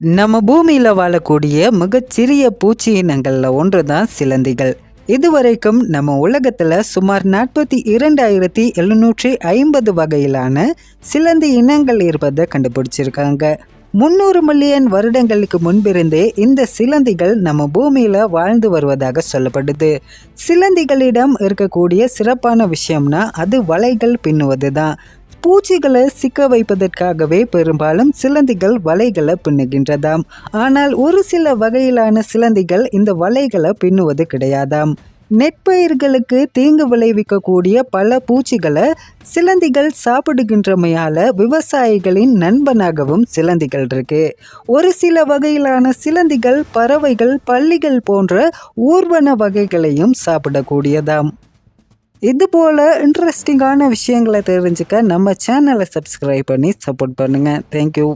நம்ம பூமியில் வாழக்கூடிய மிகச்சிறிய பூச்சி இனங்களில் ஒன்று தான் சிலந்திகள். இதுவரைக்கும் நம்ம உலகத்தில் சுமார் நாற்பத்தி இரண்டாயிரத்தி எழுநூற்றி ஐம்பது வகையிலான சிலந்தி இனங்கள் இருப்பதை கண்டுபிடிச்சிருக்காங்க. முந்நூறு மில்லியன் வருடங்களுக்கு முன்பிருந்தே இந்த சிலந்திகள் நம்ம பூமியில வாழ்ந்து வருவதாக சொல்லப்படுது. சிலந்திகளிடம் இருக்கக்கூடிய சிறப்பான விஷயம்னா அது வலைகள் பின்னுவது தான் பூச்சிகளை சிக்க வைப்பதற்காகவே பெரும்பாலும் சிலந்திகள் வலைகளை பின்னுகின்றதாம். ஆனால் ஒரு சில வகையிலான சிலந்திகள் இந்த வலைகளை பின்னுவது கிடையாதாம். நெற்பயிர்களுக்கு தீங்கு விளைவிக்கக்கூடிய பல பூச்சிகளை சிலந்திகள் சாப்பிடுகின்றமையால விவசாயிகளின் நண்பனாகவும் சிலந்திகள் இருக்கு. ஒரு சில வகையிலான சிலந்திகள் பறவைகள் பள்ளிகள் போன்ற ஊர்வன வகைகளையும் சாப்பிடக்கூடியதாம். இது போல் இன்ட்ரெஸ்டிங்கான விஷயங்களை தெரிஞ்சுக்க நம்ம சேனலை சப்ஸ்கிரைப் பண்ணி சப்போர்ட் பண்ணுங்கள் தேங்க்யூ